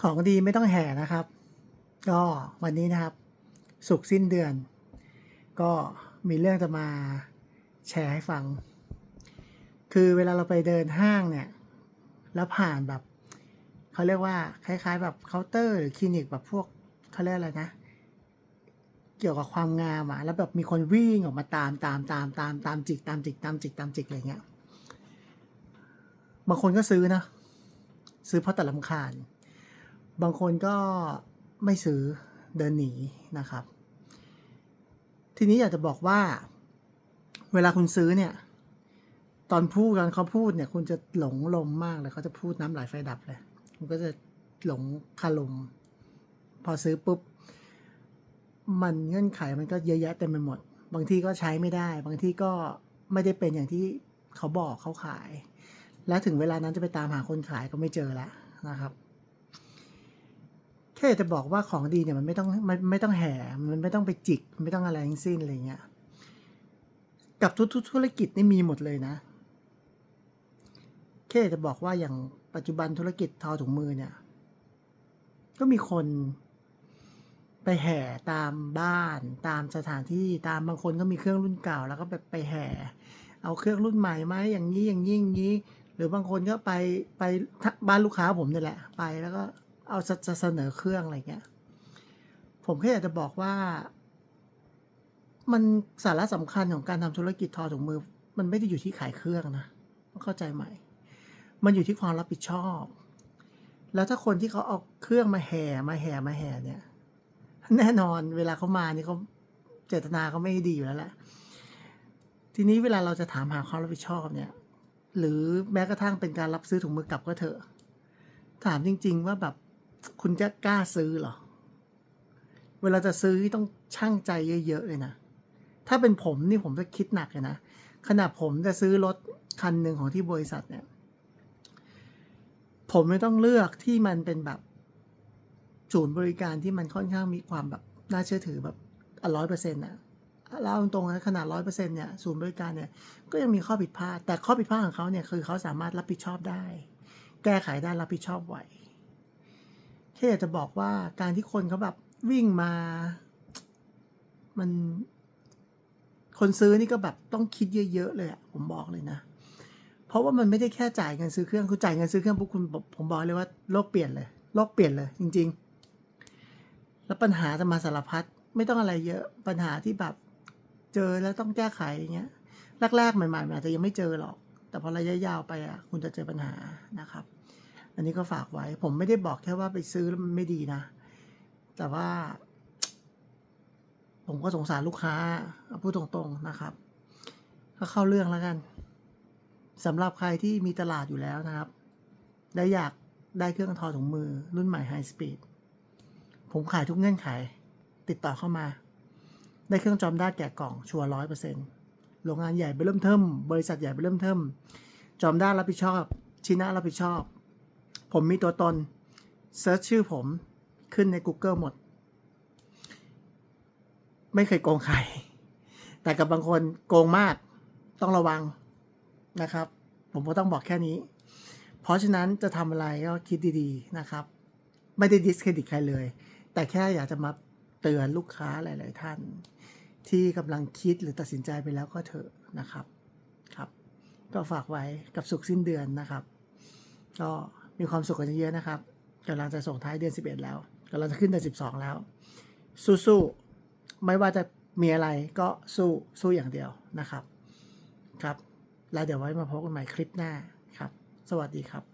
ของดีไม่ต้องแห่นะครับ ก็วันนี้นะครับ สุกสิ้นเดือน ก็มีเรื่องจะมาแชร์ให้ฟัง คือเวลาเราไปเดินห้างเนี่ย แล้วผ่านแบบเขาเรียกว่าคล้าย ๆ แบบเคาน์เตอร์หรือคลินิกแบบพวกเขาเรียกอะไรนะ เกี่ยวกับความงามอะแล้วแบบมีคนวิ่งออกมาตามตามตามตามตามจิกตามจิกตามจิกตามจิกอะไรเงี้ยบางคนก็ซื้อนะ ซื้อเพราะแต่ลำคาญ บางคนก็ไม่ซื้อเดินหนีนะครับ ทีนี้อยากจะบอกว่า เวลาคุณซื้อเนี่ย ตอนพูดกันเขาพูดเนี่ย คุณจะหลงลมมากเลยเขาจะพูดน้ำไหลไฟดับเลย คุณก็จะหลงคาลม พอซื้อปุ๊บ มันเงื่อนไขมันก็เยอะแยะเต็มไปหมด บางที่ก็ใช้ไม่ได้ บางที่ก็ไม่ได้เป็นอย่างที่เขาบอกเขาขาย แล้วถึงเวลานั้นจะไปตามหาคนขายก็ไม่เจอแล้วนะครับ แค่จะบอกว่าของดีเนี่ยมันไม่ต้องมันไม่ต้องแห่ มันไม่ต้องไปจิก ไม่ต้องอะไรทั้งสิ้นอะไรเงี้ย กับทุกๆธุรกิจนี่มีหมดเลยนะ แค่จะบอกว่าอย่างปัจจุบันธุรกิจทอถุงมือเนี่ย ก็มีคนไปแห่ตามบ้านตามสถานที่ตามบางคนก็มีเครื่องรุ่นเก่า แล้วก็แบบไปแห่ เอาเครื่องรุ่นใหม่ไหมอย่างนี้อย่างนี้อย่างนี้ หรือบางคนก็ไปไปบ้านลูกค้าผมนี่แหละ ไปแล้วก็ เอาจะเสนอเครื่องอะไรเงี้ย ผมแค่อยากจะบอกว่า มันสาระสำคัญของการทำธุรกิจทอถุงมือ มันไม่ได้อยู่ที่ขายเครื่องนะต้องเข้าใจใหม่ มันอยู่ที่ความรับผิดชอบ แล้วถ้าคนที่เขาเอาเครื่องมาแห่มาแห่มาแห่เนี่ย แน่นอนเวลาเขามานี่เขาเจตนาเขาไม่ดีอยู่แล้วแหละทีนี้เวลาเราจะถามหาความรับผิดชอบเนี่ย หรือแม้กระทั่งเป็นการรับซื้อถุงมือกลับก็เถอะ ถามจริง ๆ ว่าแบบ คุณจะกล้าซื้อเหรอ เวลาจะซื้อต้องช่างใจเยอะๆเลยนะ ถ้าเป็นผมนี่ผมจะคิดหนักเลยนะขณะผมจะซื้อรถคันหนึ่งของที่บริษัทเนี่ย ผมไม่ต้องเลือกที่มันเป็นแบบศูนย์บริการที่มันค่อนข้างมีความแบบน่าเชื่อถือแบบร้อยเปอร์เซ็นต์นะแล้วตรงนะขนาดร้อยเปอร์เซ็นต์เนี่ยศูนย์บริการเนี่ยก็ยังมีข้อผิดพลาด แต่ข้อผิดพลาดของเขาเนี่ยคือเขาสามารถรับผิดชอบได้ แก้ไขได้รับผิดชอบไหว ค่อยากจะบอกว่าการที่คนเขาแบบวิ่งมา มัน คนซื้อนี่ก็แบบต้องคิดเยอะๆเลยอะผมบอกเลยนะ เพราะว่ามันไม่ได้แค่จ่ายเงินซื้อเครื่อง คุณจ่ายเงินซื้อเครื่องปุ๊บคุณผมบอกเลยว่าโลกเปลี่ยนเลย โลกเปลี่ยนเลย จริง ๆ แล้วปัญหาจะมาสารพัดไม่ต้องอะไรเยอะปัญหาที่แบบเจอแล้วต้องแก้ไขอย่างเงี้ยแรกๆใหม่ๆอาจจะยังไม่เจอหรอก แต่พอระยะยาวไปอะ คุณจะเจอปัญหานะครับ อันนี้ก็ฝากไว้ ผมไม่ได้บอกแค่ว่าไปซื้อแล้วมันไม่ดีนะ แต่ว่า ผมก็สงสารลูกค้าพูดตรงๆนะครับ ก็เข้าเรื่องแล้วกันสำหรับใครที่มีตลาดอยู่แล้วนะครับและอยากได้เครื่องทอถุงมือรุ่นใหม่ไฮสปีดผมขายทุกเงื่อนไข ติดต่อเข้ามา ได้เครื่องจอมด้าแกะกล่องชัวร้อยเปอร์เซ็นต์โรงงานใหญ่ไปเริ่มเทิมบริษัทใหญ่ไปเริ่มเทิมจอมด้ารับผิดชอบ ชินะรับผิดชอบ ผมมีตัวตนเซิร์ชชื่อผมขึ้นใน Google หมด ไม่เคยโกงใคร แต่กับบางคนโกงมากต้องระวังนะครับ ผมก็ต้องบอกแค่นี้ เพราะฉะนั้นจะทำอะไรก็คิดดีๆนะครับ ไม่ได้ดิสเครดิตใครเลย แต่แค่อยากจะมาเตือนลูกค้าหลาย ๆ ท่าน ที่กำลังคิดหรือตัดสินใจไปแล้วก็เถอะนะครับครับ ก็ฝากไว้กับสุขสิ้นเดือนนะครับ ก็ มีความสุขกันเยอะๆนะครับกำลังจะส่งท้ายเดือน 11 แล้วกำลังจะขึ้นเดือน12 แล้ว สู้ๆไม่ว่าจะมีอะไรก็สู้สู้อย่างเดียวนะครับ ครับ แล้วเดี๋ยวไว้มาพบกันใหม่คลิปหน้าครับ สวัสดีครับ